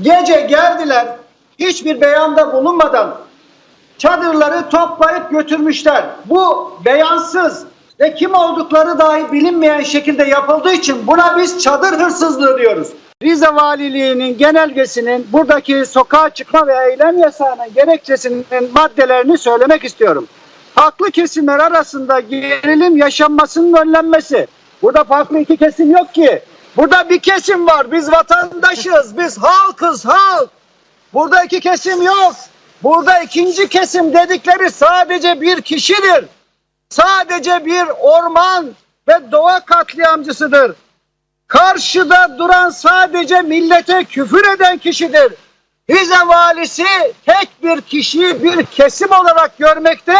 Gece geldiler, hiçbir beyanda bulunmadan çadırları toplayıp götürmüşler. Bu beyansız ve kim oldukları dahi bilinmeyen şekilde yapıldığı için buna biz çadır hırsızlığı diyoruz. Rize Valiliği'nin genelgesinin buradaki sokağa çıkma ve eylem yasağının gerekçesinin maddelerini söylemek istiyorum. Haklı kesimler arasında gerilim yaşanmasının önlenmesi. Burada farklı iki kesim yok ki. Burada bir kesim var. Biz vatandaşız. Biz halkız, halk. Burada iki kesim yok. Burada ikinci kesim dedikleri sadece bir kişidir. Sadece bir orman ve doğa katliamcısıdır. Karşıda duran sadece millete küfür eden kişidir. Rize valisi tek bir kişiyi bir kesim olarak görmekte,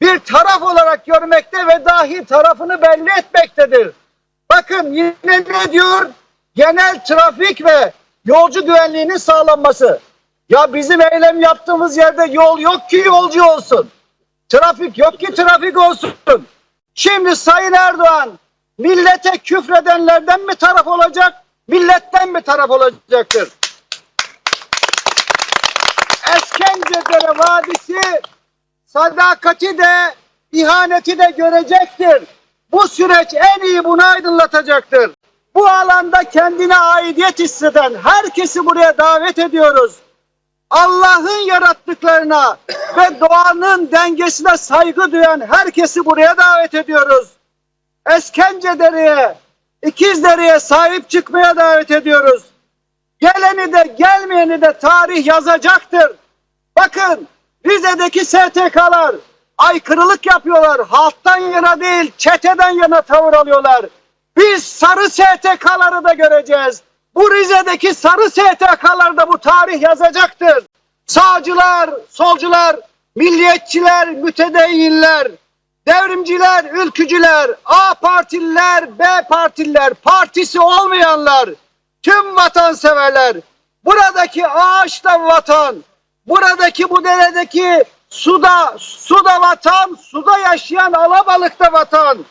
bir taraf olarak görmekte ve dahi tarafını belli etmektedir. Bakın yine ne diyor? Genel trafik ve yolcu güvenliğinin sağlanması. Ya bizim eylem yaptığımız yerde yol yok ki yolcu olsun. Trafik yok ki trafik olsun. Şimdi Sayın Erdoğan millete küfredenlerden mi taraf olacak, milletten mi taraf olacaktır? Eskencedere Vadisi sadakati de ihaneti de görecektir. Bu süreç en iyi bunu aydınlatacaktır. Bu alanda kendine aidiyet hisseden herkesi buraya davet ediyoruz. Allah'ın yarattıklarına ve doğanın dengesine saygı duyan herkesi buraya davet ediyoruz. Eskencedere'ye, İkizdere'ye sahip çıkmaya davet ediyoruz. Geleni de gelmeyeni de tarih yazacaktır. Bakın Rize'deki STK'lar aykırılık yapıyorlar. Halktan yana değil çeteden yana tavır alıyorlar. Biz sarı STK'ları da göreceğiz. Bu Rize'deki sarı STK'larda bu tarih yazacaktır. Sağcılar, solcular, milliyetçiler, mütedeyyinler, devrimciler, ülkücüler, A partililer, B partililer, partisi olmayanlar, tüm vatanseverler, buradaki ağaç da vatan, buradaki bu deredeki suda, suda vatan, suda yaşayan alabalık da vatan,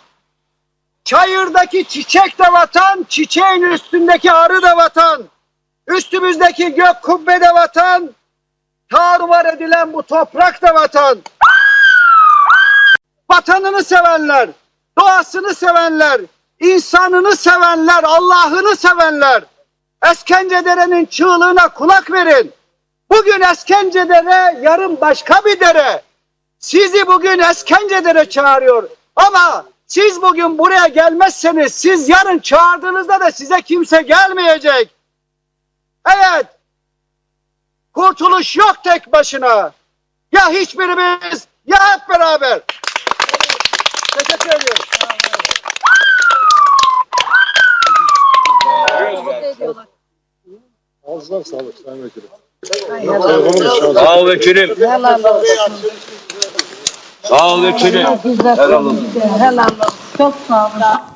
çayırdaki çiçek de vatan, çiçeğin üstündeki arı da vatan, üstümüzdeki gök kubbe de vatan, tarumar edilen bu toprak da vatan. Vatanını sevenler, doğasını sevenler, insanını sevenler, Allah'ını sevenler, Eskencedere'nin çığlığına kulak verin. Bugün Eskencedere, yarın başka bir dere. Sizi bugün Eskencedere çağırıyor. Ama siz bugün buraya gelmezseniz, siz yarın çağırdığınızda da size kimse gelmeyecek. Evet, kurtuluş yok tek başına. Ya hiçbirimiz, ya hep beraber. Teşekkür ediyorum. Ağzına sağlık Sayın Vekilim. Sağ ol vekilim. Helal olsun. Sağ ol vekilim. Güzel. Helal olsun. Çok sağ olun.